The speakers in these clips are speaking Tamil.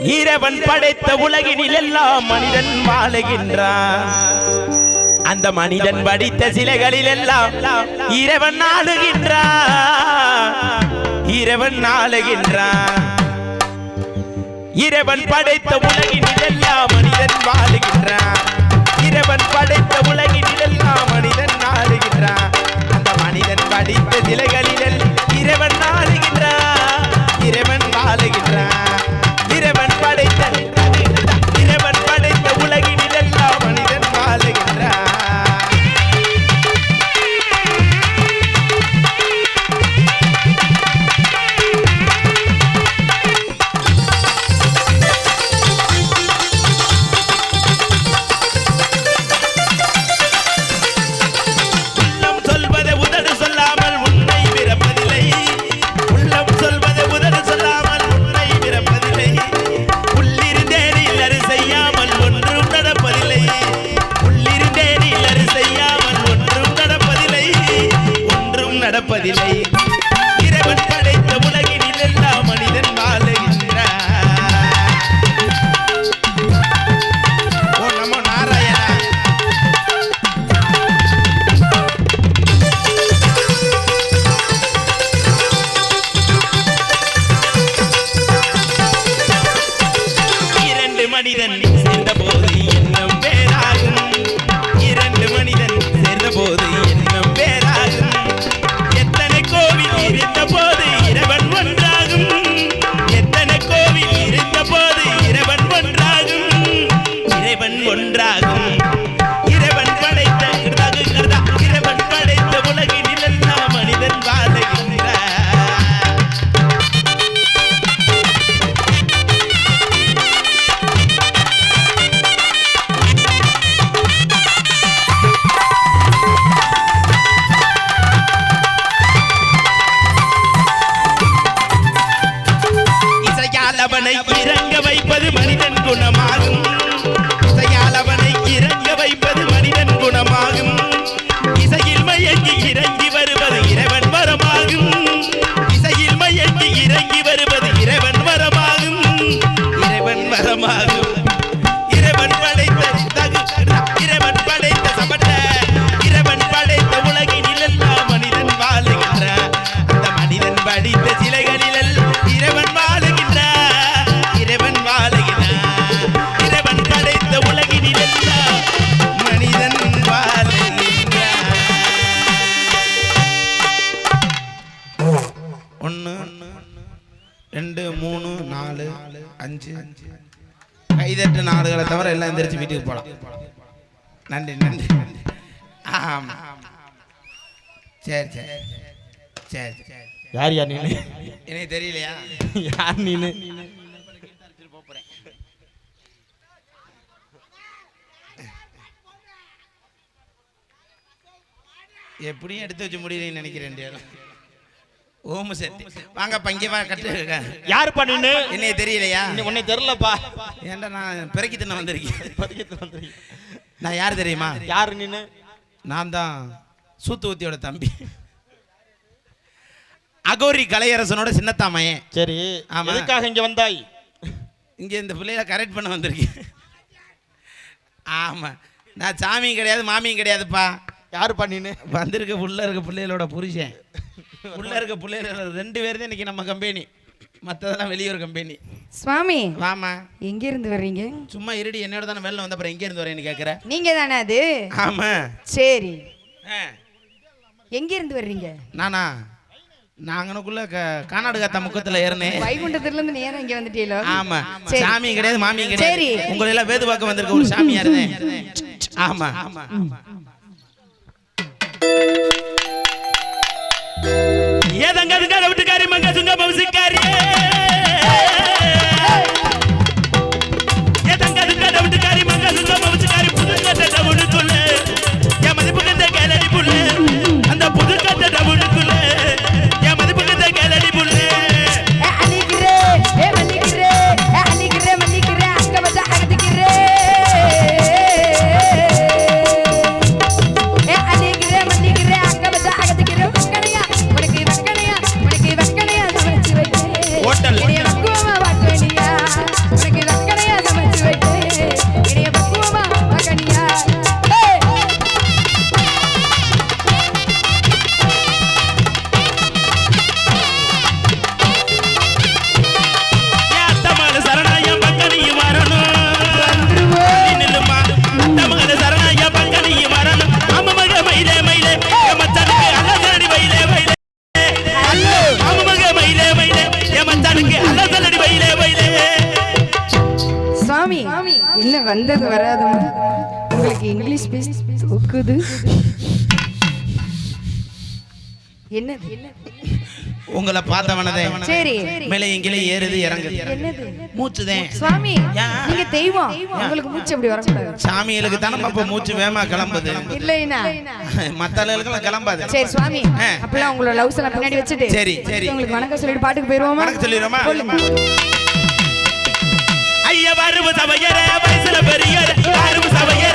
இறைவன் படைத்த உலகினில் எல்லாம் மனிதன் வாழுகின்றான். அந்த மனிதன் படித்த சிலைகளில் எல்லாம் இரவன் ஆளுகின்றான். இரவன் ஆளுகின்றான். இரவன் படைத்த உலகின் ஒன்றும் இறைவன் படைத்த உலகினில் எல்லா மனிதன் இரண்டு மனிதன் வீட்டுக்கு போகலாம் நன்றி நன்றி. ஆமா. சரி சரி. சரி சரி யார் யார் நீனு? எனக்கு தெரியலையா? யார் நீனு? எப்படியும் எடுத்து வச்சு முடியலன்னு நினைக்கிறேன் ஓமு சரி வாங்க பங்க வா கட்டு யாருப்பா நீனு என்னைய தெரியலையா? உன்னை தெரியலப்பா. ஏன்டா நான் பிறக்கி தின்ன வந்திருக்கேன். பதிக்கத்துல வந்துருக்கீங்க. நான் யார் தெரியுமா? யாரு நீனு நான் தான் சூத்துவத்தியோட தம்பி. அகோரி கலையரசனோட சின்னத்தாமையன். சரி ஆமா. எதுக்காக இங்க வந்தாய்? இங்க இந்த பிள்ளைய கரெக்ட் பண்ண வந்திருக்கேன். ஆமா. நான் சாமியும் கிடையாது மாமியும் கிடையாதுப்பா. யாருப்பா நீனு வந்திருக்க உள்ள இருக்க பிள்ளைகளோட புருஷன். உள்ள இருக்க பிள்ளைகளோட ரெண்டு பேர் தான் இன்னைக்கு நம்ம கம்பெனி மற்றதெல்லாம் வெளியூர் கம்பெனி சுவாமி வாமா எங்க இருந்து வர்றீங்க? சும்மா இருடி என்னோட தானே வெளில வந்த அப்புறம் எங்கே இருந்து வரேன்னு கேட்குற நீங்க தானே அது? ஆமா. சரி. எங்க இருந்து வர்றீங்க? நானா? நாங்கனுக்குள்ள கர்நாடகா முக்கத்துல ஏறினேன். வைகுண்டத்துல இருந்து நேரம் இங்க வந்துட்டீங்களோ? ஆமா. சாமியும் கிடையாது மாமியும் கிடையாது. சரி. உங்களை எல்லாம் வேது பார்க்க வந்திருக்க ஒரு சாமியா இருந்தேன். ஆமா. ஏதங்க அதுங்க விட்டுக்காரி மங்க சுங்க பவுசிக்காரியே என்ன வந்தது வராதமா உங்களுக்கு இங்கிலீஷ் பேச ஒக்குது என்னது? உங்களை பார்த்தவனதே சரி. மேலே எங்கிலே ஏறுது இறங்குது. என்னது? மூச்சுதேன் சுவாமி? நீங்க தெய்வம். உங்களுக்கு மூச்சு அப்படி வரக்கூடாது. சாமிகளுக்கு தானே அப்ப மூச்சு வேமா கிளம்புது. இல்லைனா. மத்த ஆளுகளுக்கெல்லாம் கிளம்பாது. சரி சுவாமி. ஆ. அப்பெல்லாம் உங்களோட லவ்ஸ் எல்லாம் பின்னாடி வச்சுட்டு சரி, சரி. உங்களுக்கு வணக்கம் சொல்லிட்டு பாட்டுக்கு போயிருவோமா வணக்கம் சொல்லிடுறோமா? சொல்லுங்க. வருவு சபையரே வயசுல பெரியரே வருவு சபையரே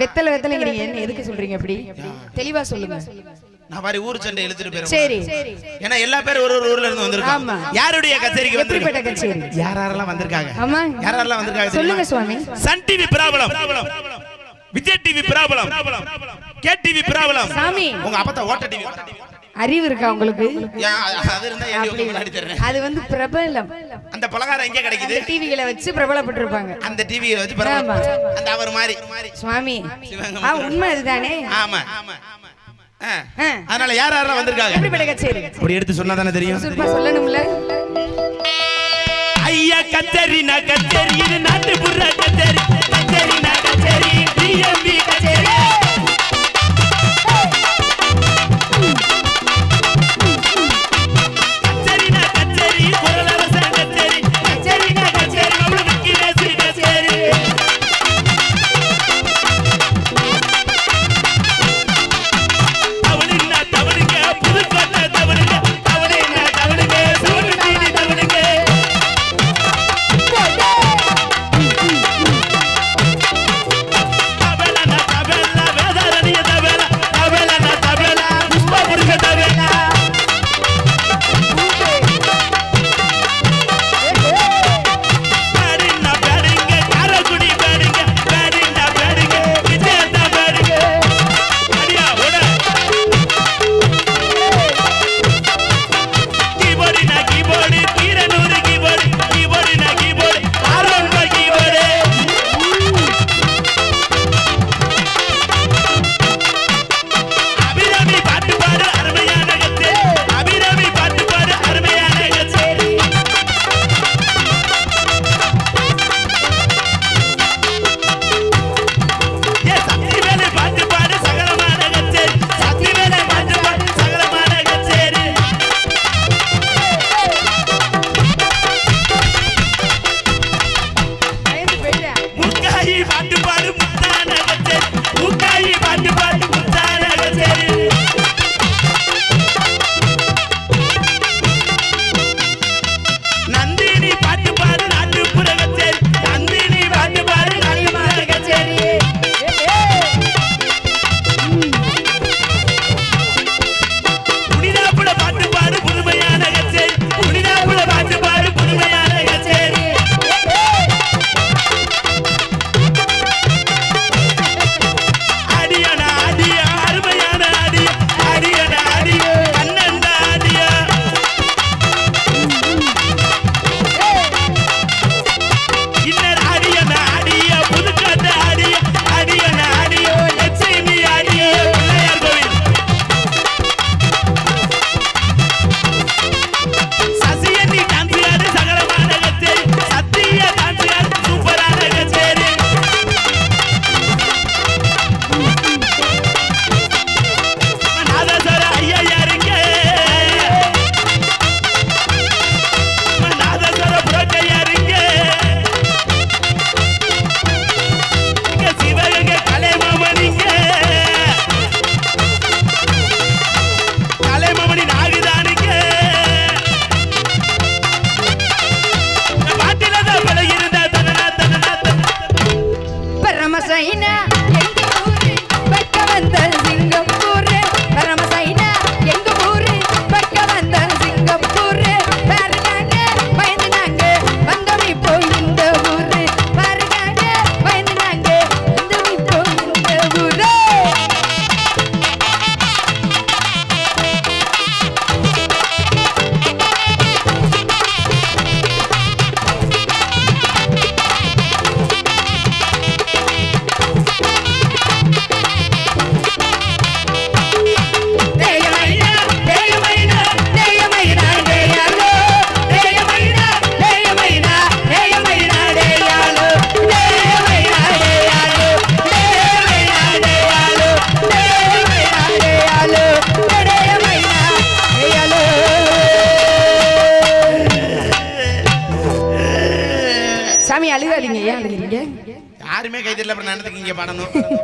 வெத்தலை வெத்தலைங்கிறீங்க என்ன எதுக்கு சொல்றீங்க இப்படி தெளிவா சொல்லுங்க. நான் மாதிரி ஊர் சண்டை இழுத்துட்டு போயிருவேன் சரி. ஏன்னா எல்லா பேரும் ஒரு ஒரு ஊர்ல இருந்து வந்திருக்காங்க. யாருடைய கச்சேரிக்கு வந்திருக்காங்க? கச்சேரி? யார் யாரெல்லாம் வந்திருக்காங்க? ஆமா. யார் யாரெல்லாம் வந்திருக்காங்க சொல்லுங்க? சுவாமி. சன் டிவி பிராபலம். விஜய் டிவி பிராபலம். கே டிவி பிராபலம். சாமி. உங்க அப்பத்த ஓட்ட டிவி. அறிவு இருக்கா உங்களுக்கு? அப்படி அது வந்து பிரபலம். அந்த பலகாரம் எங்க கிடைக்குது? டிவிகளை வச்சு பிரபலப்பட்டிருப்பாங்க. அந்த டிவியை வச்சு ஆமா. பரவாயில்ல அந்த அவர் மாதிரி. சுவாமி. உண்மை அதுதானே? ஆமா. ஆ. ஆ. அதனால யார் யாரெல்லாம் வந்திருக்காங்க? அப்படி எடுத்து சொன்னா தானே தெரியும்? சொல்லணும்ல. ஐயா கச்சேரி நான் கச்சேரி இது நாட்டுப்புற கச்சேரி. கச்சேரி நான் கச்சேரி டிஎம்பி கச்சேரி. அழுகாதீங்க ஏன் அழுகிறீங்க யாருமே